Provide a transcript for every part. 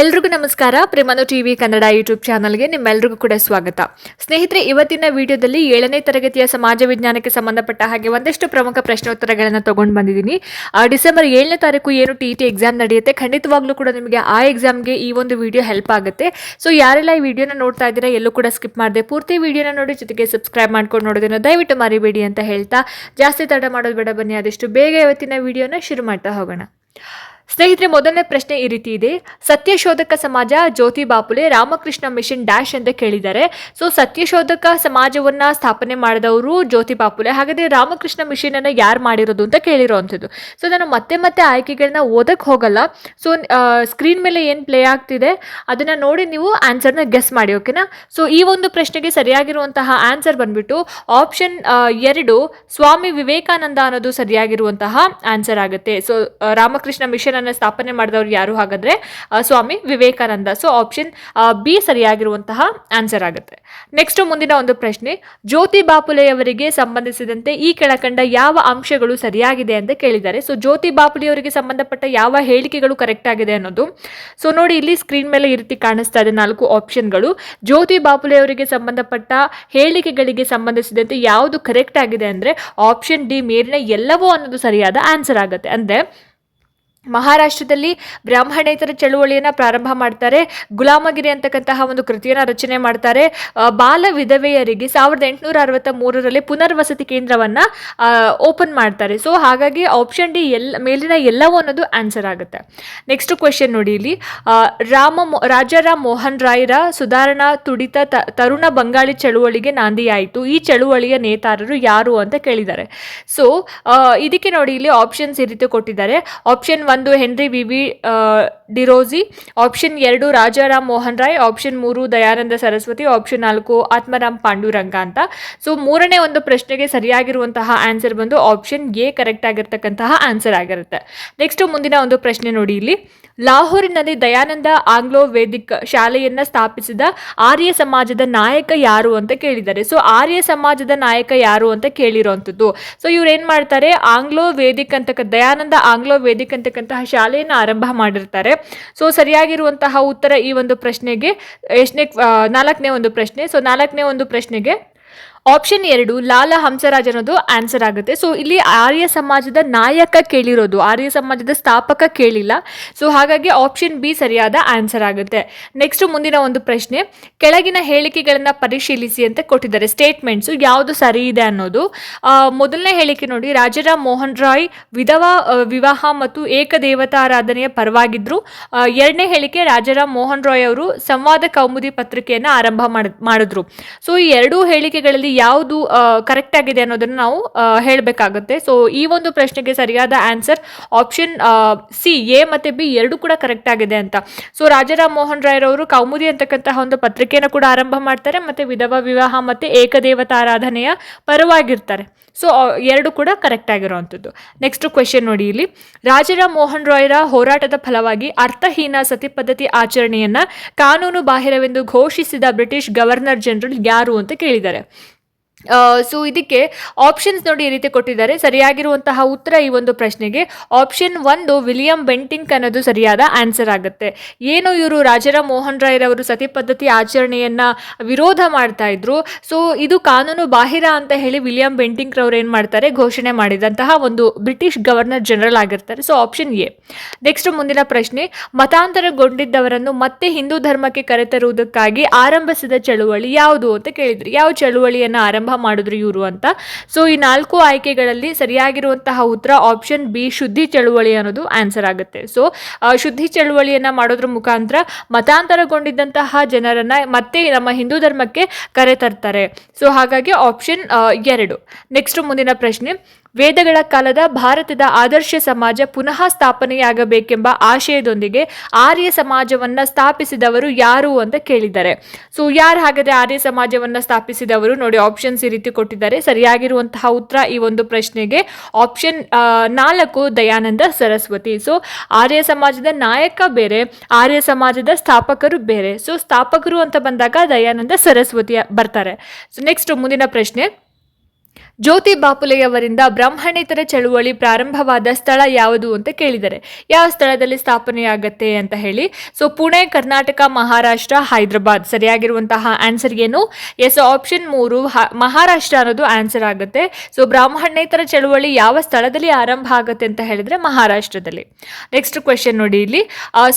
ಎಲ್ರಿಗೂ ನಮಸ್ಕಾರ. ಪ್ರೇಮನು TV Kannada YouTube ಚಾನಲ್ಗೆ ನಿಮ್ಮೆಲ್ರಿಗೂ ಕೂಡ ಸ್ವಾಗತ. ಸ್ನೇಹಿತರೆ, ಇವತ್ತಿನ ವಿಡಿಯೋದಲ್ಲಿ ಏಳನೇ ತರಗತಿಯ ಸಮಾಜ ವಿಜ್ಞಾನಕ್ಕೆ ಸಂಬಂಧಪಟ್ಟ ಹಾಗೆ ಒಂದಷ್ಟು ಪ್ರಮುಖ ಪ್ರಶ್ನೋತ್ತರಗಳನ್ನು ತಗೊಂಡು ಬಂದಿದ್ದೀನಿ. ಡಿಸೆಂಬರ್ ಏಳನೇ ತಾರೀಕು ಏನು ಟಿ ಟಿ ಎಕ್ಸಾಮ್ ನಡೆಯುತ್ತೆ, ಖಂಡಿತವಾಗ್ಲೂ ಕೂಡ ನಿಮಗೆ ಆ ಎಕ್ಸಾಮ್ಗೆ ಈ ಒಂದು ವಿಡಿಯೋ ಹೆಲ್ಪ್ ಆಗುತ್ತೆ. ಸೊ, ಯಾರೆಲ್ಲ ಈ ವಿಡಿಯೋನ ನೋಡ್ತಾ ಇದ್ದೀರಾ, ಎಲ್ಲೂ ಕೂಡ ಸ್ಕಿಪ್ ಮಾಡಿದೆ, ಪೂರ್ತಿ ವಿಡಿಯೋನ ನೋಡಿ, ಜೊತೆಗೆ ಸಬ್ಸ್ಕ್ರೈಬ್ ಮಾಡ್ಕೊಂಡು ನೋಡೋದನ್ನು ದಯವಿಟ್ಟು ಮರಿಬೇಡಿ ಅಂತ ಹೇಳ್ತಾ, ಜಾಸ್ತಿ ತಡ ಮಾಡೋದು ಬೇಡ ಬನ್ನಿ, ಆದಷ್ಟು ಬೇಗ ಇವತ್ತಿನ ವಿಡಿಯೋನ ಶುರು ಮಾಡ್ತಾ ಹೋಗೋಣ. ಸ್ನೇಹಿತರೆ, ಮೊದಲನೇ ಪ್ರಶ್ನೆ ಈ ರೀತಿ ಇದೆ. ಸತ್ಯಶೋಧಕ ಸಮಾಜ ಜ್ಯೋತಿ ಬಾಪುಲೆ ರಾಮಕೃಷ್ಣ ಮಿಷನ್ ಡ್ಯಾಶ್ ಅಂತ ಕೇಳಿದ್ದಾರೆ. ಸೊ, ಸತ್ಯಶೋಧಕ ಸಮಾಜವನ್ನ ಸ್ಥಾಪನೆ ಮಾಡಿದವರು ಜ್ಯೋತಿ ಬಾಪುಲೆ, ಹಾಗಾದ್ರೆ ರಾಮಕೃಷ್ಣ ಮಿಷನ್ ಅನ್ನ ಯಾರು ಮಾಡಿರೋದು ಅಂತ ಕೇಳಿರೋವಂಥದ್ದು. ಸೊ, ನಾನು ಮತ್ತೆ ಮತ್ತೆ ಆಯ್ಕೆಗಳನ್ನ ಓದಕ್ಕೆ ಹೋಗಲ್ಲ. ಸೊ ಸ್ಕ್ರೀನ್ ಮೇಲೆ ಏನು ಪ್ಲೇ ಆಗ್ತಿದೆ, ಅದನ್ನ ನೋಡಿ ನೀವು ಆನ್ಸರ್ನ ಗೆಸ್ ಮಾಡಿ, ಓಕೆನಾ? ಸೊ, ಈ ಒಂದು ಪ್ರಶ್ನೆಗೆ ಸರಿಯಾಗಿರುವಂತಹ ಆನ್ಸರ್ ಬಂದ್ಬಿಟ್ಟು ಆಪ್ಷನ್ ಎರಡು, ಸ್ವಾಮಿ ವಿವೇಕಾನಂದ ಅನ್ನೋದು ಸರಿಯಾಗಿರುವಂತಹ ಆನ್ಸರ್ ಆಗುತ್ತೆ. ಸೊ ರಾಮಕೃಷ್ಣ ಮಿಷನ್ ಅನ್ನು ಸ್ಥಾಪನೆ ಮಾಡಿದವರು ಯಾರು ಹಾಗಾದ್ರೆ Swami Vivekananda. So option B ಸರಿಯಾಗಿರುವಂತಹ answer ಆಗುತ್ತೆ. ನೆಕ್ಸ್ಟ್ ಮುಂದಿನ ಒಂದು ಪ್ರಶ್ನೆ, ಜ್ಯೋತಿ ಬಾಪುಲೆಯವರಿಗೆ ಸಂಬಂಧಿಸಿದಂತೆ ಈ ಕೆಳಕಂಡ ಯಾವ ಅಂಶಗಳು ಸರಿಯಾಗಿದೆ ಅಂತ ಕೇಳಿದ್ದಾರೆ. ಸೊ ಜ್ಯೋತಿ ಬಾಪುಲೆಯವರಿಗೆ ಸಂಬಂಧಪಟ್ಟ ಯಾವ ಹೇಳಿಕೆಗಳು ಕರೆಕ್ಟ್ ಆಗಿದೆ ಅನ್ನೋದು. ಸೊ ನೋಡಿ, ಇಲ್ಲಿ ಸ್ಕ್ರೀನ್ ಮೇಲೆ ಈ ರೀತಿ ಕಾಣಿಸ್ತಾ ಇದೆ ನಾಲ್ಕು ಆಪ್ಷನ್ಗಳು ಜ್ಯೋತಿ ಬಾಪುಲೆಯವರಿಗೆ ಸಂಬಂಧಪಟ್ಟ ಹೇಳಿಕೆಗಳಿಗೆ ಸಂಬಂಧಿಸಿದಂತೆ ಯಾವುದು ಕರೆಕ್ಟ್ ಆಗಿದೆ ಅಂದರೆ ಆಪ್ಷನ್ ಡಿ ಮೇಲಿನ ಎಲ್ಲವೂ ಅನ್ನೋದು ಸರಿಯಾದ ಆನ್ಸರ್ ಆಗುತ್ತೆ. ಅಂದರೆ ಮಹಾರಾಷ್ಟ್ರದಲ್ಲಿ ಬ್ರಾಹ್ಮಣೇತರ ಚಳುವಳಿಯನ್ನು ಪ್ರಾರಂಭ ಮಾಡ್ತಾರೆ. ಗುಲಾಮಗಿರಿ ಅಂತಕ್ಕಂತಹ ಒಂದು ಕೃತಿಯನ್ನು ರಚನೆ ಮಾಡ್ತಾರೆ. ಬಾಲ ವಿಧವೆಯರಿಗೆ ಸಾವಿರದ ಎಂಟುನೂರ ಅರವತ್ತ ಮೂರರಲ್ಲಿ ಪುನರ್ವಸತಿ ಕೇಂದ್ರವನ್ನು ಓಪನ್ ಮಾಡ್ತಾರೆ. ಸೊ, ಹಾಗಾಗಿ ಆಪ್ಷನ್ ಡಿ ಎಲ್, ಮೇಲಿನ ಎಲ್ಲವೂ ಅನ್ನೋದು ಆನ್ಸರ್ ಆಗುತ್ತೆ. ನೆಕ್ಸ್ಟ್ ಕ್ವೆಶನ್ ನೋಡಿ ಇಲ್ಲಿ. ರಾಮ ರಾಜಾರಾಮ್ ಮೋಹನ್ ರಾಯ್ರ ಸುಧಾರಣಾ ತುಡಿತ ತರುಣ ಬಂಗಾಳಿ ಚಳುವಳಿಗೆ ನಾಂದಿಯಾಯಿತು ಈ ಚಳುವಳಿಯ ನೇತಾರರು ಯಾರು ಅಂತ ಕೇಳಿದ್ದಾರೆ. ಸೊ ಇದಕ್ಕೆ ನೋಡಿ ಇಲ್ಲಿ ಆಪ್ಷನ್ಸ್ ಈ ರೀತಿ ಕೊಟ್ಟಿದ್ದಾರೆ. ಆಪ್ಷನ್ ಒಂದು Henry V V Derozio, option ಎರಡು ರಾಜಾರಾಮ್ ಮೋಹನ್ ರಾಯ್, ಆಪ್ಷನ್ ಮೂರು ದಯಾನಂದ ಸರಸ್ವತಿ, ಆಪ್ಷನ್ ನಾಲ್ಕು ಆತ್ಮರಾಮ್ ಪಾಂಡುರಂಗ ಅಂತ. ಸೊ ಮೂರನೇ ಒಂದು ಪ್ರಶ್ನೆಗೆ ಸರಿಯಾಗಿರುವಂತಹ ಆನ್ಸರ್ ಬಂದು ಆಪ್ಷನ್ ಎ ಕರೆಕ್ಟ್ ಆಗಿರ್ತಕ್ಕಂತಹ ಆನ್ಸರ್ ಆಗಿರುತ್ತೆ. ನೆಕ್ಸ್ಟ್ ಮುಂದಿನ ಒಂದು ಪ್ರಶ್ನೆ ನೋಡಿ ಇಲ್ಲಿ. ಲಾಹೋರಿನಲ್ಲಿ ದಯಾನಂದ ಆಂಗ್ಲೋ ವೇದಿಕ್ ಶಾಲೆಯನ್ನು ಸ್ಥಾಪಿಸಿದ ಆರ್ಯ ಸಮಾಜದ ನಾಯಕ ಯಾರು ಅಂತ ಕೇಳಿದ್ದಾರೆ. ಸೊ ಆರ್ಯ ಸಮಾಜದ ನಾಯಕ ಯಾರು ಅಂತ ಕೇಳಿರೋವಂಥದ್ದು. ಸೊ ಇವ್ರು ಏನು ಮಾಡ್ತಾರೆ? ಆಂಗ್ಲೋ ವೇದಿಕ್ ಅಂತಕ್ಕ ದಯಾನಂದ ಆಂಗ್ಲೋ ವೇದಿಕ್ ಅಂತಕ್ಕಂತಹ ಶಾಲೆಯನ್ನು ಆರಂಭ ಮಾಡಿರ್ತಾರೆ. ಸೊ ಸರಿಯಾಗಿರುವಂತಹ ಉತ್ತರ ಈ ಒಂದು ಪ್ರಶ್ನೆಗೆ, ಎಷ್ಟನೇ ನಾಲ್ಕನೇ ಒಂದು ಪ್ರಶ್ನೆ. ಸೊ ನಾಲ್ಕನೇ ಒಂದು ಪ್ರಶ್ನೆಗೆ ಆಪ್ಷನ್ ಎರಡು, ಲಾಲ ಹಂಸರಾಜ್ ಅನ್ನೋದು ಆನ್ಸರ್ ಆಗುತ್ತೆ. ಸೊ ಇಲ್ಲಿ ಆರ್ಯ ಸಮಾಜದ ನಾಯಕ ಕೇಳಿರೋದು, ಆರ್ಯ ಸಮಾಜದ ಸ್ಥಾಪಕ ಕೇಳಿಲ್ಲ. ಸೊ ಹಾಗಾಗಿ ಆಪ್ಷನ್ ಬಿ ಸರಿಯಾದ ಆನ್ಸರ್ ಆಗುತ್ತೆ. ನೆಕ್ಸ್ಟ್ ಮುಂದಿನ ಒಂದು ಪ್ರಶ್ನೆ, ಕೆಳಗಿನ ಹೇಳಿಕೆಗಳನ್ನು ಪರಿಶೀಲಿಸಿ ಅಂತ ಕೊಟ್ಟಿದ್ದಾರೆ. ಸ್ಟೇಟ್ಮೆಂಟ್ಸು ಯಾವುದು ಸರಿ ಇದೆ ಅನ್ನೋದು. ಮೊದಲನೇ ಹೇಳಿಕೆ ನೋಡಿ ರಾಜರಾಮ್ ಮೋಹನ್ ರಾಯ್ ವಿಧವಾ ವಿವಾಹ ಮತ್ತು ಏಕದೇವತಾರಾಧನೆಯ ಪರವಾಗಿದ್ದರು ಎರಡನೇ ಹೇಳಿಕೆ ರಾಜಾರಾಮ್ ಮೋಹನ್ ರಾಯ್ ಅವರು ಸಂವಾದ ಕೌಮುದಿ ಪತ್ರಿಕೆಯನ್ನು ಆರಂಭ ಮಾಡಿದ್ರು. ಸೊ ಈ ಎರಡೂ ಹೇಳಿಕೆಗಳಲ್ಲಿ ಯಾವುದು ಕರೆಕ್ಟ್ ಆಗಿದೆ ಅನ್ನೋದನ್ನು ನಾವು ಹೇಳಬೇಕಾಗುತ್ತೆ. ಸೊ ಈ ಒಂದು ಪ್ರಶ್ನೆಗೆ ಸರಿಯಾದ ಆನ್ಸರ್ ಆಪ್ಷನ್ ಸಿ ಎ ಮತ್ತು ಬಿ ಎರಡು ಕೂಡ ಕರೆಕ್ಟ್ ಆಗಿದೆ ಅಂತ. ಸೊ ರಾಜಾರಾಮ್ ಮೋಹನ್ ರಾಯ್ ಅವರು ಕೌಮುದಿ ಅಂತಕ್ಕಂತಹ ಒಂದು ಪತ್ರಿಕೆಯನ್ನು ಕೂಡ ಆರಂಭ ಮಾಡ್ತಾರೆ, ಮತ್ತು ವಿಧವಾ ವಿವಾಹ ಮತ್ತು ಏಕದೇವತಾರಾಧನೆಯ ಪರವಾಗಿರ್ತಾರೆ. ಸೊ ಎರಡು ಕೂಡ ಕರೆಕ್ಟ್ ಆಗಿರುವಂಥದ್ದು ನೆಕ್ಸ್ಟ್ ಕ್ವೆಶನ್ ನೋಡಿ ಇಲ್ಲಿ. ರಾಜಾರಾಮ್ ಮೋಹನ್ ರಾಯ್ರ ಹೋರಾಟದ ಫಲವಾಗಿ ಅರ್ಥಹೀನ ಸತಿ ಪದ್ಧತಿ ಆಚರಣೆಯನ್ನ ಕಾನೂನು ಬಾಹಿರವೆಂದು ಘೋಷಿಸಿದ ಬ್ರಿಟಿಷ್ ಗವರ್ನರ್ ಜನರಲ್ ಯಾರು ಅಂತ ಕೇಳಿದ್ದಾರೆ. ಸೊ ಇದಕ್ಕೆ ಆಪ್ಷನ್ಸ್ ನೋಡಿ ಈ ರೀತಿ ಕೊಟ್ಟಿದ್ದಾರೆ. ಸರಿಯಾಗಿರುವಂತಹ ಉತ್ತರ ಈ ಒಂದು ಪ್ರಶ್ನೆಗೆ. ಆಪ್ಷನ್ ಒಂದು, ವಿಲಿಯಂ ಬೆಂಟಿಂಕ್ ಅನ್ನೋದು ಸರಿಯಾದ ಆನ್ಸರ್ ಆಗುತ್ತೆ. ಏನು ಇವರು ರಾಜಾರಾಮ್ ಮೋಹನ್ ರಾಯ್ ರವರು ಸತಿ ಪದ್ಧತಿ ಆಚರಣೆಯನ್ನ ವಿರೋಧ ಮಾಡ್ತಾ ಇದ್ರು? ಸೊ ಇದು ಕಾನೂನು ಬಾಹಿರ ಅಂತ ಹೇಳಿ ವಿಲಿಯಂ ಬೆಂಟಿಂಕ್ ರವರು ಏನು ಮಾಡ್ತಾರೆ? ಘೋಷಣೆ ಮಾಡಿದಂತಹ ಒಂದು ಬ್ರಿಟಿಷ್ ಗವರ್ನರ್ ಜನರಲ್ ಆಗಿರ್ತಾರೆ. So option A. ನೆಕ್ಸ್ಟ್ ಮುಂದಿನ ಪ್ರಶ್ನೆ. ಮತಾಂತರಗೊಂಡಿದ್ದವರನ್ನು ಮತ್ತೆ ಹಿಂದೂ ಧರ್ಮಕ್ಕೆ ಕರೆತರುವುದಕ್ಕಾಗಿ ಆರಂಭಿಸಿದ ಚಳುವಳಿ ಯಾವುದು ಅಂತ ಕೇಳಿದ್ರು. ಯಾವ ಚಳುವಳಿಯನ್ನು ಆರಂಭ ಮಾಡಿದ್ರು ಇವರು ಅಂತ. ಸೊ ಈ ನಾಲ್ಕು ಆಯ್ಕೆಗಳಲ್ಲಿ ಸರಿಯಾಗಿರುವಂತಹ ಉತ್ತರ ಆಪ್ಷನ್ ಬಿ ಶುದ್ಧಿ ಚಳುವಳಿ ಅನ್ನೋದು ಆನ್ಸರ್ ಆಗುತ್ತೆ. ಸೊ ಶುದ್ಧಿ ಚಳುವಳಿಯನ್ನ ಮಾಡೋದ್ರ ಮುಖಾಂತರ ಮತಾಂತರಗೊಂಡಿದ್ದಂತಹ ಜನರನ್ನ ಮತ್ತೆ ನಮ್ಮ ಹಿಂದೂ ಧರ್ಮಕ್ಕೆ ಕರೆತರ್ತಾರೆ. ಸೊ ಹಾಗಾಗಿ ಆಪ್ಷನ್ ಎರಡು. ನೆಕ್ಸ್ಟ್ ಮುಂದಿನ ಪ್ರಶ್ನೆ. ವೇದಗಳ ಕಾಲದ ಭಾರತದ ಆದರ್ಶ ಸಮಾಜ ಪುನಃ ಸ್ಥಾಪನೆಯಾಗಬೇಕೆಂಬ ಆಶಯದೊಂದಿಗೆ ಆರ್ಯ ಸಮಾಜವನ್ನ ಸ್ಥಾಪಿಸಿದವರು ಯಾರು ಅಂತ ಕೇಳಿದ್ದಾರೆ. ಸೊ ಯಾರು ಹಾಗಾದ್ರೆ ಆರ್ಯ ಸಮಾಜವನ್ನ ಸ್ಥಾಪಿಸಿದವರು? ನೋಡಿ ಆಪ್ಷನ್ಸ್ ಈ ರೀತಿ ಕೊಟ್ಟಿದ್ದಾರೆ. ಸರಿಯಾಗಿರುವಂತಹ ಉತ್ತರ ಈ ಒಂದು ಪ್ರಶ್ನೆಗೆ. ಆಪ್ಷನ್ ನಾಲ್ಕು, ದಯಾನಂದ ಸರಸ್ವತಿ. ಸೊ ಆರ್ಯ ಸಮಾಜದ ನಾಯಕ ಬೇರೆ, ಆರ್ಯ ಸಮಾಜದ ಸ್ಥಾಪಕರು ಬೇರೆ. ಸೊ ಸ್ಥಾಪಕರು ಅಂತ ಬಂದಾಗ ದಯಾನಂದ ಸರಸ್ವತಿ ಬರ್ತಾರೆ. ಸೊ ನೆಕ್ಸ್ಟ್ ಮುಂದಿನ ಪ್ರಶ್ನೆ. ಜ್ಯೋತಿ ಬಾಪುಲೆಯವರಿಂದ ಬ್ರಾಹ್ಮಣೇತರ ಚಳುವಳಿ ಪ್ರಾರಂಭವಾದ ಸ್ಥಳ ಯಾವುದು ಅಂತ ಕೇಳಿದರೆ ಯಾವ ಸ್ಥಳದಲ್ಲಿ ಸ್ಥಾಪನೆಯಾಗತ್ತೆ ಅಂತ ಹೇಳಿ. ಸೊ ಪುಣೆ, ಕರ್ನಾಟಕ, ಮಹಾರಾಷ್ಟ್ರ, ಹೈದರಾಬಾದ್ ಸರಿಯಾಗಿರುವಂತಹ ಆನ್ಸರ್ ಏನು? ಎಸ್ ಆಪ್ಷನ್ ಮೂರು ಮಹಾರಾಷ್ಟ್ರ ಅನ್ನೋದು ಆನ್ಸರ್ ಆಗುತ್ತೆ. ಸೊ ಬ್ರಾಹ್ಮಣೇತರ ಚಳುವಳಿ ಯಾವ ಸ್ಥಳದಲ್ಲಿ ಆರಂಭ ಆಗುತ್ತೆ ಅಂತ ಹೇಳಿದ್ರೆ ಮಹಾರಾಷ್ಟ್ರದಲ್ಲಿ. ನೆಕ್ಸ್ಟ್ ಕ್ವೆಶನ್ ನೋಡಿ ಇಲ್ಲಿ.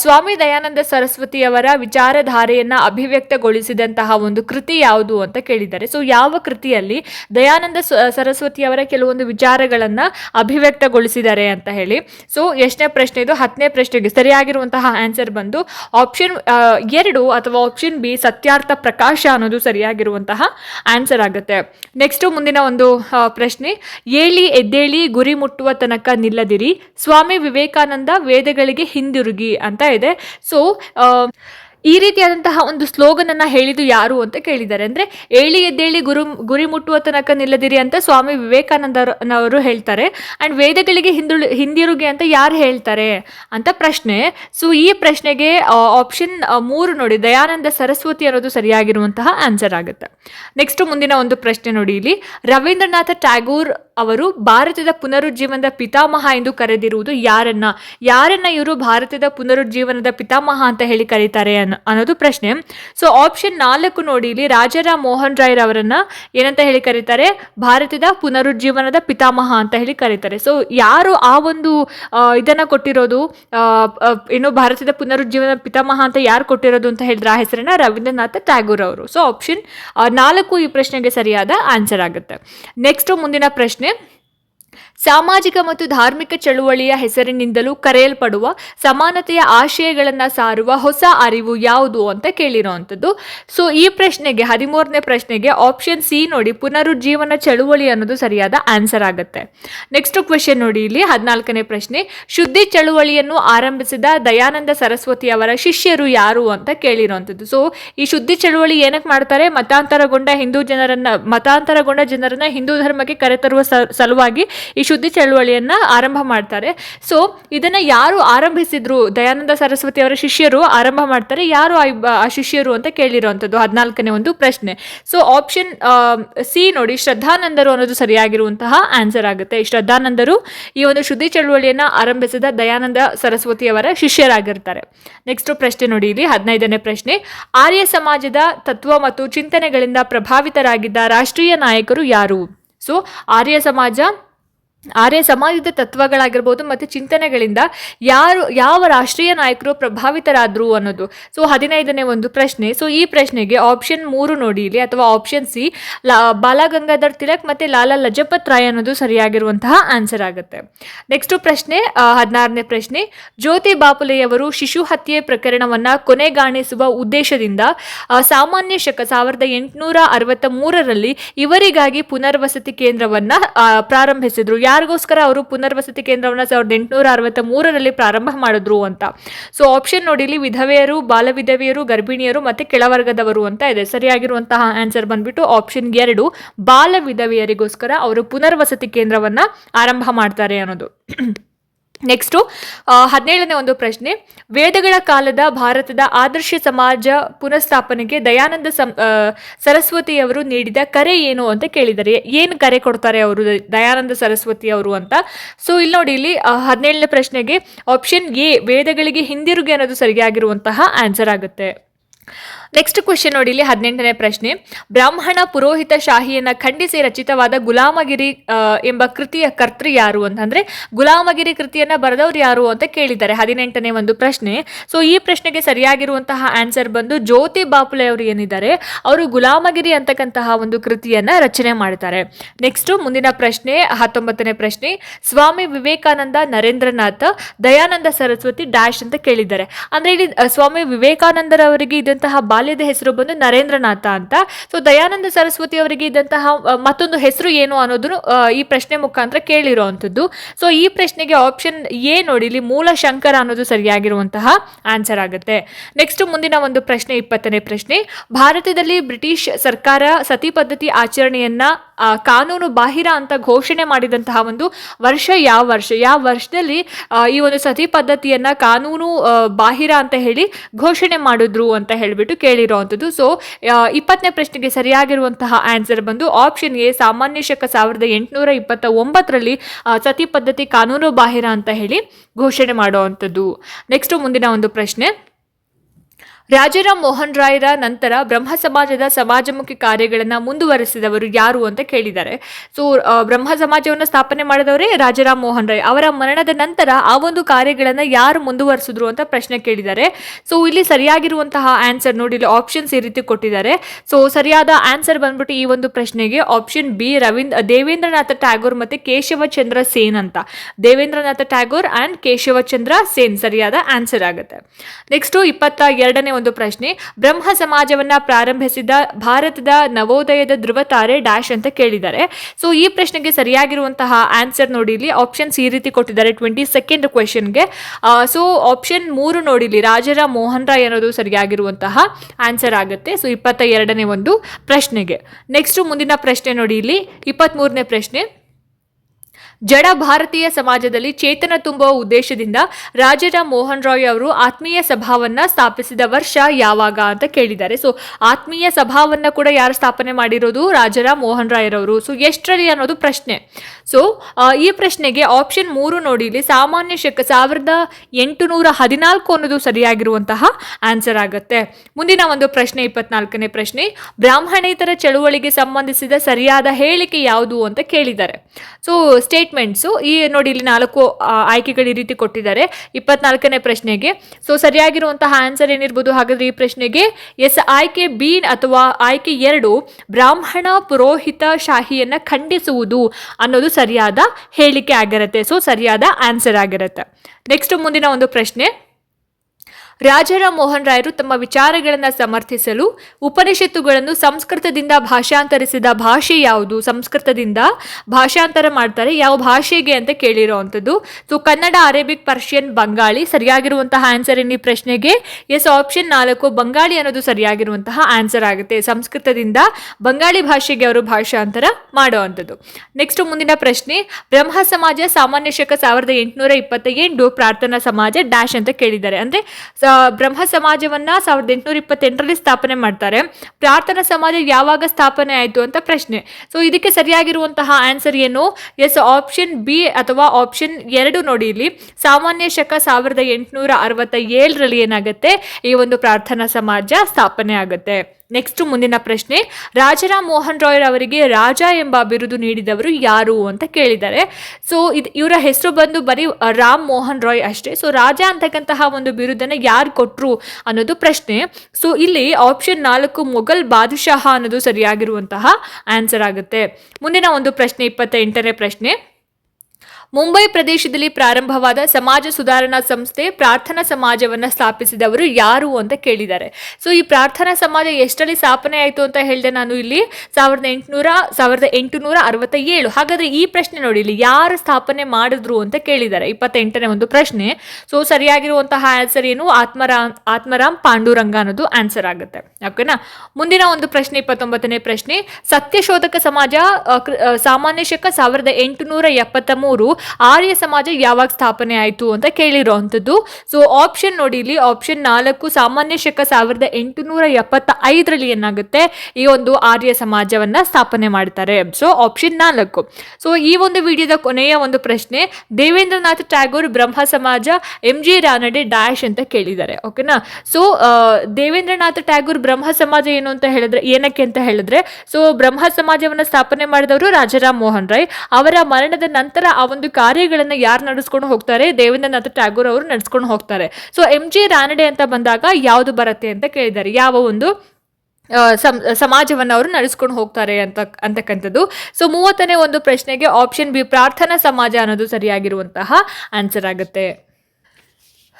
ಸ್ವಾಮಿ ದಯಾನಂದ ಸರಸ್ವತಿಯವರ ವಿಚಾರಧಾರೆಯನ್ನ ಅಭಿವ್ಯಕ್ತಗೊಳಿಸಿದಂತಹ ಒಂದು ಕೃತಿ ಯಾವುದು ಅಂತ ಕೇಳಿದ್ದಾರೆ ಸೊ ಯಾವ ಕೃತಿಯಲ್ಲಿ ದಯಾನಂದ ಸರಸ್ವತಿಯವರ ಕೆಲವೊಂದು ವಿಚಾರಗಳನ್ನು ಅಭಿವ್ಯಕ್ತಗೊಳಿಸಿದ್ದಾರೆ ಅಂತ ಹೇಳಿ. ಸೊ ಎಷ್ಟನೇ ಪ್ರಶ್ನೆ ಇದು? ಹತ್ತನೇ ಪ್ರಶ್ನೆಗೆ ಸರಿಯಾಗಿರುವಂತಹ ಆನ್ಸರ್ ಬಂದು ಆಪ್ಷನ್ ಎರಡು ಅಥವಾ ಆಪ್ಷನ್ ಬಿ ಸತ್ಯಾರ್ಥ ಪ್ರಕಾಶ ಅನ್ನೋದು ಸರಿಯಾಗಿರುವಂತಹ ಆನ್ಸರ್ ಆಗುತ್ತೆ. ನೆಕ್ಸ್ಟ್ ಮುಂದಿನ ಒಂದು ಪ್ರಶ್ನೆ. ಏಳಿ ಎದ್ದೇಳಿ ಗುರಿ ಮುಟ್ಟುವ ತನಕ ನಿಲ್ಲದಿರಿ. ಸ್ವಾಮಿ ವಿವೇಕಾನಂದ ವೇದಗಳಿಗೆ ಹಿಂದಿರುಗಿ ಅಂತ ಇದೆ. ಸೊ ಈ ರೀತಿಯಾದಂತಹ ಒಂದು ಸ್ಲೋಗನ್ ಅನ್ನ ಹೇಳಿದ್ದು ಯಾರು ಅಂತ ಕೇಳಿದ್ದಾರೆ. ಅಂದ್ರೆ ಏಳಿ ಎದ್ದೇಳಿ ಗುರು, ಗುರಿ ಮುಟ್ಟುವ ತನಕ ನಿಲ್ಲದಿರಿ ಅಂತ ಸ್ವಾಮಿ ವಿವೇಕಾನಂದರವರು ಹೇಳ್ತಾರೆ. ಅಂಡ್ ವೇದಗಳಿಗೆ ಹಿಂದುಳು, ಹಿಂದಿರುಗಿ ಅಂತ ಯಾರು ಹೇಳ್ತಾರೆ ಅಂತ ಪ್ರಶ್ನೆ. ಸೊ ಈ ಪ್ರಶ್ನೆಗೆ ಆಪ್ಷನ್ ಮೂರು ನೋಡಿ. ದಯಾನಂದ ಸರಸ್ವತಿ ಅನ್ನೋದು ಸರಿಯಾಗಿರುವಂತಹ ಆನ್ಸರ್ ಆಗುತ್ತೆ. ನೆಕ್ಸ್ಟ್ ಮುಂದಿನ ಒಂದು ಪ್ರಶ್ನೆ ನೋಡಿ ಇಲ್ಲಿ. ರವೀಂದ್ರನಾಥ ಟ್ಯಾಗೂರ್ ಅವರು ಭಾರತದ ಪುನರುಜ್ಜೀವನದ ಪಿತಾಮಹ ಎಂದು ಕರೆದಿರುವುದು ಯಾರನ್ನ? ಯಾರನ್ನ ಇವರು ಭಾರತದ ಪುನರುಜ್ಜೀವನದ ಪಿತಾಮಹ ಅಂತ ಹೇಳಿ ಕರೀತಾರೆ ಅನ್ನೋ- ಅನ್ನೋದು ಪ್ರಶ್ನೆ. ಸೊ ಆಪ್ಷನ್ ನಾಲ್ಕು ನೋಡಿ ಇಲ್ಲಿ ರಾಜಾರಾಮ್ ಮೋಹನ್ ರಾಯ್ ಅವರನ್ನ ಏನಂತ ಹೇಳಿ ಕರೀತಾರೆ? ಭಾರತದ ಪುನರುಜ್ಜೀವನದ ಪಿತಾಮಹ ಅಂತ ಹೇಳಿ ಕರೀತಾರೆ. ಸೊ ಯಾರು ಆ ಒಂದು ಇದನ್ನ ಕೊಟ್ಟಿರೋದು? ಏನು ಭಾರತದ ಪುನರುಜ್ಜೀವನ ಪಿತಾಮಹ ಅಂತ ಯಾರು ಕೊಟ್ಟಿರೋದು ಅಂತ ಹೇಳಿದ್ರೆ ಆ ಹೆಸರನ್ನ ರವೀಂದ್ರನಾಥ ಟ್ಯಾಗೂರ್ ಅವರು. ಸೊ ಆಪ್ಷನ್ ನಾಲ್ಕು ಈ ಪ್ರಶ್ನೆಗೆ ಸರಿಯಾದ ಆನ್ಸರ್ ಆಗುತ್ತೆ. ನೆಕ್ಸ್ಟ್ ಮುಂದಿನ ಪ್ರಶ್ನೆ. né? ಸಾಮಾಜಿಕ ಮತ್ತು ಧಾರ್ಮಿಕ ಚಳುವಳಿಯ ಹೆಸರಿನಿಂದಲೂ ಕರೆಯಲ್ಪಡುವ ಸಮಾನತೆಯ ಆಶಯಗಳನ್ನು ಸಾರುವ ಹೊಸ ಅರಿವು ಯಾವುದು ಅಂತ ಕೇಳಿರುವಂಥದ್ದು ಸೊ ಈ ಪ್ರಶ್ನೆಗೆ, ಹದಿಮೂರನೇ ಪ್ರಶ್ನೆಗೆ ಆಪ್ಷನ್ ಸಿ ನೋಡಿ, ಪುನರುಜ್ಜೀವನ ಚಳುವಳಿ ಅನ್ನೋದು ಸರಿಯಾದ ಆನ್ಸರ್ ಆಗುತ್ತೆ. ನೆಕ್ಸ್ಟ್ ಕ್ವೆಶನ್ ನೋಡಿ ಇಲ್ಲಿ, ಹದಿನಾಲ್ಕನೇ ಪ್ರಶ್ನೆ. ಶುದ್ಧಿ ಚಳುವಳಿಯನ್ನು ಆರಂಭಿಸಿದ ದಯಾನಂದ ಸರಸ್ವತಿ ಅವರ ಶಿಷ್ಯರು ಯಾರು ಅಂತ ಕೇಳಿರುವಂಥದ್ದು ಸೊ ಈ ಶುದ್ಧಿ ಚಳುವಳಿ ಏನಕ್ಕೆ ಮಾಡ್ತಾರೆ? ಮತಾಂತರಗೊಂಡ ಹಿಂದೂ ಜನರನ್ನ, ಮತಾಂತರಗೊಂಡ ಜನರನ್ನ ಹಿಂದೂ ಧರ್ಮಕ್ಕೆ ಕರೆತರುವ ಸಲುವಾಗಿ ಈ ಶುದ್ಧಿ ಚಳುವಳಿಯನ್ನ ಆರಂಭ ಮಾಡ್ತಾರೆ. ಸೊ ಇದನ್ನ ಯಾರು ಆರಂಭಿಸಿದ್ರು? ದಯಾನಂದ ಸರಸ್ವತಿ ಅವರ ಶಿಷ್ಯರು ಆರಂಭ ಮಾಡ್ತಾರೆ. ಯಾರು ಆ ಶಿಷ್ಯರು ಅಂತ ಕೇಳಿರುವಂಥದ್ದು ಹದಿನಾಲ್ಕನೇ ಒಂದು ಪ್ರಶ್ನೆ. ಸೊ ಆಪ್ಷನ್ ಸಿ ನೋಡಿ, ಶ್ರದ್ಧಾನಂದರು ಅನ್ನೋದು ಸರಿಯಾಗಿರುವಂತಹ ಆನ್ಸರ್ ಆಗುತ್ತೆ. ಶ್ರದ್ಧಾನಂದರು ಈ ಒಂದು ಶುದ್ಧಿ ಚಳುವಳಿಯನ್ನ ಆರಂಭಿಸಿದ ದಯಾನಂದ ಸರಸ್ವತಿ ಅವರ ಶಿಷ್ಯರಾಗಿರ್ತಾರೆ. ನೆಕ್ಸ್ಟ್ ಪ್ರಶ್ನೆ ನೋಡಿ ಇಲ್ಲಿ, ಹದಿನೈದನೇ ಪ್ರಶ್ನೆ. ಆರ್ಯ ಸಮಾಜದ ತತ್ವ ಮತ್ತು ಚಿಂತನೆಗಳಿಂದ ಪ್ರಭಾವಿತರಾಗಿದ್ದ ರಾಷ್ಟ್ರೀಯ ನಾಯಕರು ಯಾರು? ಸೊ ಆರ್ಯ ಸಮಾಜ ಆರ್ಯ ಸಮಾಜದ ತತ್ವಗಳಾಗಿರ್ಬೋದು ಮತ್ತು ಚಿಂತನೆಗಳಿಂದ ಯಾರು, ಯಾವ ರಾಷ್ಟ್ರೀಯ ನಾಯಕರು ಪ್ರಭಾವಿತರಾದರು ಅನ್ನೋದು. ಸೊ, ಹದಿನೈದನೇ ಒಂದು ಪ್ರಶ್ನೆ. ಸೊ, ಈ ಪ್ರಶ್ನೆಗೆ ಆಪ್ಷನ್ ಮೂರು ನೋಡಿ ಇಲ್ಲಿ, ಅಥವಾ ಆಪ್ಷನ್ ಸಿ ಲಾ, ಬಾಲಗಂಗಾಧರ್ ತಿಲಕ್ ಮತ್ತು ಲಾಲಾ ಲಜಪತ್ ರಾಯ್ ಅನ್ನೋದು ಸರಿಯಾಗಿರುವಂತಹ ಆನ್ಸರ್ ಆಗುತ್ತೆ. ನೆಕ್ಸ್ಟ್ ಪ್ರಶ್ನೆ ಹದಿನಾರನೇ ಪ್ರಶ್ನೆ. ಜ್ಯೋತಿ ಬಾಪುಲೆಯವರು ಶಿಶು ಹತ್ಯೆ ಪ್ರಕರಣವನ್ನು ಕೊನೆಗಾಣಿಸುವ ಉದ್ದೇಶದಿಂದ ಸಾಮಾನ್ಯ ಶಕ, ಸಾವಿರದ ಎಂಟುನೂರ ಅರವತ್ತ ಮೂರರಲ್ಲಿ ಇವರಿಗಾಗಿ ಪುನರ್ವಸತಿ ಕೇಂದ್ರವನ್ನ ಪ್ರಾರಂಭಿಸಿದರು. ಯಾರಿಗೋಸ್ಕರ ಅವರು ಪುನರ್ವಸತಿ ಕೇಂದ್ರವನ್ನು ಸಾವಿರದ ಎಂಟುನೂರ ಅರವತ್ತ ಮೂರರಲ್ಲಿ ಪ್ರಾರಂಭ ಮಾಡಿದ್ರು ಅಂತ. ಸೊ ಆಪ್ಷನ್ ನೋಡಿ ಇಲ್ಲಿ ವಿಧವೆಯರು, ಬಾಲವಿಧವೆಯರು, ಗರ್ಭಿಣಿಯರು ಮತ್ತೆ ಕೆಳವರ್ಗದವರು ಅಂತ ಇದೆ. ಸರಿಯಾಗಿರುವಂತಹ ಆನ್ಸರ್ ಬಂದ್ಬಿಟ್ಟು ಆಪ್ಷನ್ ಎರಡು ಬಾಲ ವಿಧವೆಯರಿಗೋಸ್ಕರ ಅವರು ಪುನರ್ವಸತಿ ಕೇಂದ್ರವನ್ನ ಆರಂಭ ಮಾಡ್ತಾರೆ ಅನ್ನೋದು. ನೆಕ್ಸ್ಟು ಹದಿನೇಳನೇ ಒಂದು ಪ್ರಶ್ನೆ. ವೇದಗಳ ಕಾಲದ ಭಾರತದ ಆದರ್ಶ ಸಮಾಜ ಪುನಃಸ್ಥಾಪನೆಗೆ ದಯಾನಂದ ಸಂ ಸರಸ್ವತಿಯವರು ನೀಡಿದ ಕರೆ ಏನು ಅಂತ ಕೇಳಿದ್ದಾರೆ ಏನು ಕರೆ ಕೊಡ್ತಾರೆ ಅವರು, ದಯಾನಂದ ಸರಸ್ವತಿ ಅವರು ಅಂತ? ಸೊ ಇಲ್ಲಿ ನೋಡಿ, ಇಲ್ಲಿ ಹದಿನೇಳನೇ ಪ್ರಶ್ನೆಗೆ ಆಪ್ಷನ್ ಎ ವೇದಗಳಿಗೆ ಹಿಂದಿರುಗಿ ಅನ್ನೋದು ಸರಿಯಾಗಿರುವಂತಹ ಆನ್ಸರ್ ಆಗುತ್ತೆ. ನೆಕ್ಸ್ಟ್ ಕ್ವೆಶನ್ ನೋಡಿ, ಇಲ್ಲಿ ಹದಿನೆಂಟನೇ ಪ್ರಶ್ನೆ. ಬ್ರಾಹ್ಮಣ ಪುರೋಹಿತ ಶಾಹಿಯನ್ನ ಖಂಡಿಸಿ ರಚಿತವಾದ ಗುಲಾಮಗಿರಿ ಎಂಬ ಕೃತಿಯ ಕರ್ತೃ ಯಾರು ಅಂತಂದ್ರೆ, ಗುಲಾಮಗಿರಿ ಕೃತಿಯನ್ನ ಬರೆದವ್ರು ಯಾರು ಅಂತ ಕೇಳಿದ್ದಾರೆ. ಹದಿನೆಂಟನೇ ಒಂದು ಪ್ರಶ್ನೆ. ಸೊ ಈ ಪ್ರಶ್ನೆಗೆ ಸರಿಯಾಗಿರುವಂತಹ ಆನ್ಸರ್ ಬಂದು ಜ್ಯೋತಿ ಬಾಪುಲೆ ಅವರು ಏನಿದ್ದಾರೆ, ಅವರು ಗುಲಾಮಗಿರಿ ಅಂತಕ್ಕಂತಹ ಒಂದು ಕೃತಿಯನ್ನ ರಚನೆ ಮಾಡ್ತಾರೆ. ನೆಕ್ಸ್ಟ್ ಮುಂದಿನ ಪ್ರಶ್ನೆ, ಹತ್ತೊಂಬತ್ತನೇ ಪ್ರಶ್ನೆ. ಸ್ವಾಮಿ ವಿವೇಕಾನಂದ ನರೇಂದ್ರನಾಥ, ದಯಾನಂದ ಸರಸ್ವತಿ ಡ್ಯಾಶ್ ಅಂತ ಕೇಳಿದ್ದಾರೆ. ಅಂದ್ರೆ ಇಲ್ಲಿ ಸ್ವಾಮಿ ವಿವೇಕಾನಂದರವರಿಗೆ ಇದ್ದಂತಹ ಬಾಲ್ಯದ ಹೆಸರು ಬಂದು ನರೇಂದ್ರನಾಥ ಅಂತ. ಸೊ ದಯಾನಂದ ಸರಸ್ವತಿ ಅವರಿಗೆ ಇದ್ದಂತಹ ಮತ್ತೊಂದು ಹೆಸರು ಏನು ಅನ್ನೋದನ್ನು ಈ ಪ್ರಶ್ನೆ ಮುಖಾಂತರ ಕೇಳಿರುವಂಥದ್ದು. ಸೊ ಈ ಪ್ರಶ್ನೆಗೆ ಆಪ್ಷನ್ ಎ ನೋಡಿ, ಇಲ್ಲಿ ಮೂಲ ಶಂಕರ ಅನ್ನೋದು ಸರಿಯಾಗಿರುವಂತಹ ಆನ್ಸರ್ ಆಗುತ್ತೆ. ನೆಕ್ಸ್ಟ್ ಮುಂದಿನ ಒಂದು ಪ್ರಶ್ನೆ, ಇಪ್ಪತ್ತನೇ ಪ್ರಶ್ನೆ. ಭಾರತದಲ್ಲಿ ಬ್ರಿಟಿಷ್ ಸರ್ಕಾರ ಸತಿ ಪದ್ಧತಿ ಆಚರಣೆಯನ್ನ ಕಾನೂನು ಬಾಹಿರ ಅಂತ ಘೋಷಣೆ ಮಾಡಿದಂತಹ ಒಂದು ವರ್ಷ ಯಾವ ವರ್ಷ? ಯಾವ ವರ್ಷದಲ್ಲಿ ಈ ಒಂದು ಸತಿ ಪದ್ಧತಿಯನ್ನ ಕಾನೂನು ಬಾಹಿರ ಅಂತ ಹೇಳಿ ಘೋಷಣೆ ಮಾಡಿದ್ರು ಅಂತ ಹೇಳಿಬಿಟ್ಟು ಕೇಳಿರುವಂಥದ್ದು ಸೊ ಇಪ್ಪತ್ತನೇ ಪ್ರಶ್ನೆಗೆ ಸರಿಯಾಗಿರುವಂತಹ ಆನ್ಸರ್ ಬಂದು ಆಪ್ಷನ್ ಎ, ಸಾಮಾನ್ಯ ಶಕ ಸಾವಿರದ ಎಂಟುನೂರ ಇಪ್ಪತ್ತ ಒಂಬತ್ತರಲ್ಲಿ ಸತಿ ಪದ್ಧತಿ ಕಾನೂನು ಬಾಹಿರ ಅಂತ ಹೇಳಿ ಘೋಷಣೆ ಮಾಡುವಂಥದ್ದು ನೆಕ್ಸ್ಟ್ ಮುಂದಿನ ಒಂದು ಪ್ರಶ್ನೆ. ರಾಜಾರಾಮ್ ಮೋಹನ್ ರಾಯ್ರ ನಂತರ ಬ್ರಹ್ಮ ಸಮಾಜದ ಸಮಾಜಮುಖಿ ಕಾರ್ಯಗಳನ್ನು ಮುಂದುವರೆಸಿದವರು ಯಾರು ಅಂತ ಕೇಳಿದ್ದಾರೆ. ಸೊ ಬ್ರಹ್ಮ ಸಮಾಜವನ್ನು ಸ್ಥಾಪನೆ ಮಾಡಿದವರೇ ರಾಜಾರಾಮ್ ಮೋಹನ್ ರಾಯ್. ಅವರ ಮರಣದ ನಂತರ ಆ ಒಂದು ಕಾರ್ಯಗಳನ್ನು ಯಾರು ಮುಂದುವರೆಸಿದ್ರು ಅಂತ ಪ್ರಶ್ನೆ ಕೇಳಿದ್ದಾರೆ. ಸೊ, ಇಲ್ಲಿ ಸರಿಯಾಗಿರುವಂತಹ ಆನ್ಸರ್ ನೋಡಿ, ಇಲ್ಲಿ ಆಪ್ಷನ್ಸ್ ಈ ರೀತಿ ಕೊಟ್ಟಿದ್ದಾರೆ. ಸೊ, ಸರಿಯಾದ ಆನ್ಸರ್ ಬಂದ್ಬಿಟ್ಟು ಈ ಒಂದು ಪ್ರಶ್ನೆಗೆ ಆಪ್ಷನ್ ಬಿ ರವೀಂದ್ರ ದೇವೇಂದ್ರನಾಥ ಟ್ಯಾಗೋರ್ ಮತ್ತೆ ಕೇಶವಚಂದ್ರ ಸೇನ್ ಅಂತ. ದೇವೇಂದ್ರನಾಥ ಟ್ಯಾಗೋರ್ ಅಂಡ್ ಕೇಶವಚಂದ್ರ ಸೇನ್ ಸರಿಯಾದ ಆನ್ಸರ್ ಆಗುತ್ತೆ. ನೆಕ್ಸ್ಟ್ ಇಪ್ಪತ್ತ ಎರಡನೇ ಒಂದು ಪ್ರಶ್ನೆ. ಬ್ರಹ್ಮ ಸಮಾಜವನ್ನ ಪ್ರಾರಂಭಿಸಿದ ಭಾರತದ ನವೋದಯದ ಧ್ರುವ ತಾರೆ ಡ್ಯಾಶ್ ಅಂತ ಕೇಳಿದ್ದಾರೆ. ಸೊ ಈ ಪ್ರಶ್ನೆಗೆ ಸರಿಯಾಗಿರುವಂತಹ ಆನ್ಸರ್ ನೋಡಿ ಇಲ್ಲಿ ಆಪ್ಷನ್ಸ್ ಈ ರೀತಿ ಕೊಟ್ಟಿದ್ದಾರೆ ಟ್ವೆಂಟಿ ಸೆಕೆಂಡ್ ಕ್ವೆಶನ್ಗೆ ಸೊ ಆಪ್ಷನ್ ಮೂರು ನೋಡಿ ಇಲ್ಲಿ ರಾಜರ ಮೋಹನ್ ರಾಯ್ ಅನ್ನೋದು ಸರಿಯಾಗಿರುವಂತಹ ಆನ್ಸರ್ ಆಗುತ್ತೆ. ಸೊ ಇಪ್ಪತ್ತ ಒಂದು ಪ್ರಶ್ನೆಗೆ. ನೆಕ್ಸ್ಟ್ ಮುಂದಿನ ಪ್ರಶ್ನೆ ನೋಡಿ ಇಲ್ಲಿ ಇಪ್ಪತ್ತ್ ಪ್ರಶ್ನೆ. ಜಡ ಭಾರತೀಯ ಸಮಾಜದಲ್ಲಿ ಚೇತನ ತುಂಬುವ ಉದ್ದೇಶದಿಂದ ರಾಜರ ಮೋಹನ್ ರಾಯ್ ಅವರು ಆತ್ಮೀಯ ಸಭಾವನ್ನ ಸ್ಥಾಪಿಸಿದ ವರ್ಷ ಯಾವಾಗ ಅಂತ ಕೇಳಿದ್ದಾರೆ. ಸೊ ಆತ್ಮೀಯ ಸಭಾವನ್ನ ಕೂಡ ಯಾರು ಸ್ಥಾಪನೆ ಮಾಡಿರೋದು? ರಾಜರ ಮೋಹನ್ ರಾಯರವರು. ಸೊ ಎಷ್ಟರಲ್ಲಿ ಅನ್ನೋದು ಪ್ರಶ್ನೆ. ಸೊ ಈ ಪ್ರಶ್ನೆಗೆ ಆಪ್ಷನ್ ಮೂರು ನೋಡಿ. ಇಲ್ಲಿ ಸಾಮಾನ್ಯ ಶಕ ಸಾವಿರದ ಎಂಟುನೂರ ಹದಿನಾಲ್ಕು ಅನ್ನೋದು ಸರಿಯಾಗಿರುವಂತಹ ಆನ್ಸರ್ ಆಗುತ್ತೆ. ಮುಂದಿನ ಒಂದು ಪ್ರಶ್ನೆ, ಇಪ್ಪತ್ನಾಲ್ಕನೇ ಪ್ರಶ್ನೆ. ಬ್ರಾಹ್ಮಣೇತರ ಚಳುವಳಿಗೆ ಸಂಬಂಧಿಸಿದ ಸರಿಯಾದ ಹೇಳಿಕೆ ಯಾವುದು ಅಂತ ಕೇಳಿದ್ದಾರೆ. ಸೊ ಸ್ಟೇಟ್ಮೆಂಟ್ಸು ಈ ನೋಡಿ ಇಲ್ಲಿ ನಾಲ್ಕು ಆಯ್ಕೆಗಳು ಈ ರೀತಿ ಕೊಟ್ಟಿದ್ದಾರೆ. ಇಪ್ಪತ್ನಾಲ್ಕನೇ ಪ್ರಶ್ನೆಗೆ ಸೊ ಸರಿಯಾಗಿರುವಂತಹ ಆನ್ಸರ್ ಏನಿರ್ಬೋದು? ಹಾಗಾದ್ರೆ ಈ ಪ್ರಶ್ನೆಗೆ ಎಸ್ ಆಯ್ಕೆ ಬಿ ಅಥವಾ ಆಯ್ಕೆ ಎರಡು ಬ್ರಾಹ್ಮಣ ಪುರೋಹಿತ ಶಾಹಿಯನ್ನ ಖಂಡಿಸುವುದು ಅನ್ನೋದು ಸರಿಯಾದ ಹೇಳಿಕೆ ಆಗಿರುತ್ತೆ. ಸೊ ಸರಿಯಾದ ಆನ್ಸರ್ ಆಗಿರುತ್ತೆ. ನೆಕ್ಸ್ಟ್ ಮುಂದಿನ ಒಂದು ಪ್ರಶ್ನೆ. ರಾಜಾರಾಮ್ ಮೋಹನ್ ರಾಯರು ತಮ್ಮ ವಿಚಾರಗಳನ್ನು ಸಮರ್ಥಿಸಲು ಉಪನಿಷತ್ತುಗಳನ್ನು ಸಂಸ್ಕೃತದಿಂದ ಭಾಷಾಂತರಿಸಿದ ಭಾಷೆ ಯಾವುದು? ಸಂಸ್ಕೃತದಿಂದ ಭಾಷಾಂತರ ಮಾಡ್ತಾರೆ. ಯಾವ ಭಾಷೆಗೆ ಅಂತ ಕೇಳಿರುವಂಥದ್ದು. So Kannada, Arabic, Persian, Bangali ಸರಿಯಾಗಿರುವಂತಹ answer ಈ ಪ್ರಶ್ನೆಗೆ? ಎಸ್ ಆಪ್ಷನ್ ನಾಲ್ಕು, ಬಂಗಾಳಿ ಅನ್ನೋದು ಸರಿಯಾಗಿರುವಂತಹ ಆನ್ಸರ್ ಆಗುತ್ತೆ. ಸಂಸ್ಕೃತದಿಂದ ಬಂಗಾಳಿ ಭಾಷೆಗೆ ಅವರು ಭಾಷಾಂತರ ಮಾಡುವಂಥದ್ದು. ನೆಕ್ಸ್ಟ್ ಮುಂದಿನ ಪ್ರಶ್ನೆ, ಬ್ರಹ್ಮ ಸಮಾಜ ಸಾಮಾನ್ಯ ಶಕ ಸಾವಿರದ ಎಂಟುನೂರ ಇಪ್ಪತ್ತ ಎಂಟು ಪ್ರಾರ್ಥನಾ ಸಮಾಜ ಡ್ಯಾಶ್ ಅಂತ ಕೇಳಿದ್ದಾರೆ. ಅಂದ್ರೆ ಬ್ರಹ್ಮ ಸಮಾಜವನ್ನ ಸಾವಿರದ ಎಂಟುನೂರ ಇಪ್ಪತ್ತೆಂಟರಲ್ಲಿ ಸ್ಥಾಪನೆ ಮಾಡ್ತಾರೆ. ಪ್ರಾರ್ಥನಾ ಸಮಾಜ ಯಾವಾಗ ಸ್ಥಾಪನೆ ಆಯಿತು ಅಂತ ಪ್ರಶ್ನೆ. ಸೊ ಇದಕ್ಕೆ ಸರಿಯಾಗಿರುವಂತಹ ಆನ್ಸರ್ ಏನು? ಎಸ್ ಆಪ್ಷನ್ ಬಿ ಅಥವಾ ಆಪ್ಷನ್ ಎರಡು ನೋಡಿ ಇಲ್ಲಿ. ಸಾಮಾನ್ಯ ಶಕ ಸಾವಿರದ ಎಂಟುನೂರ ಅರವತ್ತ ಏಳರಲ್ಲಿ ಏನಾಗುತ್ತೆ? ಈ ಒಂದು ಪ್ರಾರ್ಥನಾ ಸಮಾಜ ಸ್ಥಾಪನೆ ಆಗುತ್ತೆ. ನೆಕ್ಸ್ಟ್ ಮುಂದಿನ ಪ್ರಶ್ನೆ, ರಾಜಾರಾಮ್ ಮೋಹನ್ ರಾಯ್ ಅವರಿಗೆ ರಾಜ ಎಂಬ ಬಿರುದು ನೀಡಿದವರು ಯಾರು ಅಂತ ಕೇಳಿದ್ದಾರೆ. ಸೊ ಇದು ಇವರ ಹೆಸರು ಬಂದು ಬರೀ ರಾಮ್ ಮೋಹನ್ ರಾಯ್ ಅಷ್ಟೇ. ಸೊ ರಾಜ ಅಂತಕ್ಕಂತಹ ಒಂದು ಬಿರುದನ್ನು ಯಾರು ಕೊಟ್ಟರು ಅನ್ನೋದು ಪ್ರಶ್ನೆ. ಸೊ ಇಲ್ಲಿ ಆಪ್ಷನ್ ನಾಲ್ಕು ಮೊಘಲ್ ಬಾದುಶಾಹ ಅನ್ನೋದು ಸರಿಯಾಗಿರುವಂತಹ ಆನ್ಸರ್ ಆಗುತ್ತೆ. ಮುಂದಿನ ಒಂದು ಪ್ರಶ್ನೆ ಇಪ್ಪತ್ತ ಎಂಟನೇ ಪ್ರಶ್ನೆ. ಮುಂಬೈ ಪ್ರದೇಶದಲ್ಲಿ ಪ್ರಾರಂಭವಾದ ಸಮಾಜ ಸುಧಾರಣಾ ಸಂಸ್ಥೆ ಪ್ರಾರ್ಥನಾ ಸಮಾಜವನ್ನು ಸ್ಥಾಪಿಸಿದವರು ಯಾರು ಅಂತ ಕೇಳಿದ್ದಾರೆ. ಸೊ, ಈ ಪ್ರಾರ್ಥನಾ ಸಮಾಜ ಎಷ್ಟರಲ್ಲಿ ಸ್ಥಾಪನೆ ಆಯಿತು ಅಂತ ಹೇಳಿದೆ ನಾನು ಇಲ್ಲಿ. ಸಾವಿರದ ಎಂಟುನೂರ ಸಾವಿರದ ಎಂಟುನೂರ ಅರವತ್ತ ಏಳು ಹಾಗಾದರೆ ಈ ಪ್ರಶ್ನೆ ನೋಡಿ, ಇಲ್ಲಿ ಯಾರು ಸ್ಥಾಪನೆ ಮಾಡಿದ್ರು ಅಂತ ಕೇಳಿದ್ದಾರೆ. ಇಪ್ಪತ್ತೆಂಟನೇ ಒಂದು ಪ್ರಶ್ನೆ. ಸೊ, ಸರಿಯಾಗಿರುವಂತಹ ಆನ್ಸರ್ ಏನು? ಆತ್ಮರಾಮ್ ಆತ್ಮರಾಮ್ ಪಾಂಡುರಂಗ ಅನ್ನೋದು ಆನ್ಸರ್ ಆಗುತ್ತೆ. ಓಕೆನಾ? ಮುಂದಿನ ಒಂದು ಪ್ರಶ್ನೆ, ಇಪ್ಪತ್ತೊಂಬತ್ತನೇ ಪ್ರಶ್ನೆ. ಸತ್ಯಶೋಧಕ ಸಮಾಜ ಸಾಮಾನ್ಯ ಶಕ ಸಾವಿರದ ಎಂಟುನೂರ ಎಪ್ಪತ್ತ ಮೂರು. ಆರ್ಯ ಸಮಾಜ ಯಾವಾಗ ಸ್ಥಾಪನೆ ಆಯಿತು ಅಂತ ಕೇಳಿರುವಂಥದ್ದು. ಸೊ ಆಪ್ಷನ್ ನೋಡಿ ಇಲ್ಲಿ ಆಪ್ಷನ್ ನಾಲ್ಕು, ಸಾಮಾನ್ಯ ಶಕ ಸಾವಿರದ ಎಂಟುನೂರ ಎಪ್ಪತ್ತ ಐದರಲ್ಲಿ ಏನಾಗುತ್ತೆ? ಈ ಒಂದು ಆರ್ಯ ಸಮಾಜವನ್ನ ಸ್ಥಾಪನೆ ಮಾಡ್ತಾರೆ. ಸೊ ಆಪ್ಷನ್ ನಾಲ್ಕು. ಸೊ ಈ ಒಂದು ವಿಡಿಯೋದ ಕೊನೆಯ ಒಂದು ಪ್ರಶ್ನೆ, ದೇವೇಂದ್ರನಾಥ್ ಟ್ಯಾಗೋರ್ ಬ್ರಹ್ಮ ಸಮಾಜ ಎಂ ಜಿ ರಾನಡೆ ಡ್ಯಾಶ್ ಅಂತ ಕೇಳಿದ್ದಾರೆ. ಓಕೆನಾ ಸೊ ದೇವೇಂದ್ರನಾಥ ಟ್ಯಾಗೋರ್ ಬ್ರಹ್ಮ ಸಮಾಜ ಏನು ಅಂತ ಹೇಳಿದ್ರೆ, ಏನಕ್ಕೆ ಅಂತ ಹೇಳಿದ್ರೆ ಸೊ ಬ್ರಹ್ಮ ಸಮಾಜವನ್ನ ಸ್ಥಾಪನೆ ಮಾಡಿದವರು ರಾಜಾರಾಮ್ ಮೋಹನ್ ರಾಯ್. ಅವರ ಮರಣದ ನಂತರ ಆ ಒಂದು ಕಾರ್ಯಗಳನ್ನ ಯಾರು ನಡೆಸ್ಕೊಂಡು ಹೋಗ್ತಾರೆ? ದೇವೇಂದ್ರನಾಥ ಟ್ಯಾಗೋರ್ ಅವರು ನಡೆಸ್ಕೊಂಡು ಹೋಗ್ತಾರೆ. ಸೊ ಎಂ ಜಿ ರಾನಡೆ ಅಂತ ಬಂದಾಗ ಯಾವುದು ಬರುತ್ತೆ ಅಂತ ಕೇಳಿದ್ದಾರೆ. ಯಾವ ಒಂದು ಸಮಾಜವನ್ನು ಅವರು ನಡೆಸ್ಕೊಂಡು ಹೋಗ್ತಾರೆ ಅಂತ, ಅಂತಕ್ಕಂಥದ್ದು. ಸೊ ಮೂವತ್ತನೇ ಒಂದು ಪ್ರಶ್ನೆಗೆ ಆಪ್ಷನ್ ಬಿ ಪ್ರಾರ್ಥನಾ ಸಮಾಜ ಅನ್ನೋದು ಸರಿಯಾಗಿರುವಂತಹ ಆನ್ಸರ್ ಆಗುತ್ತೆ.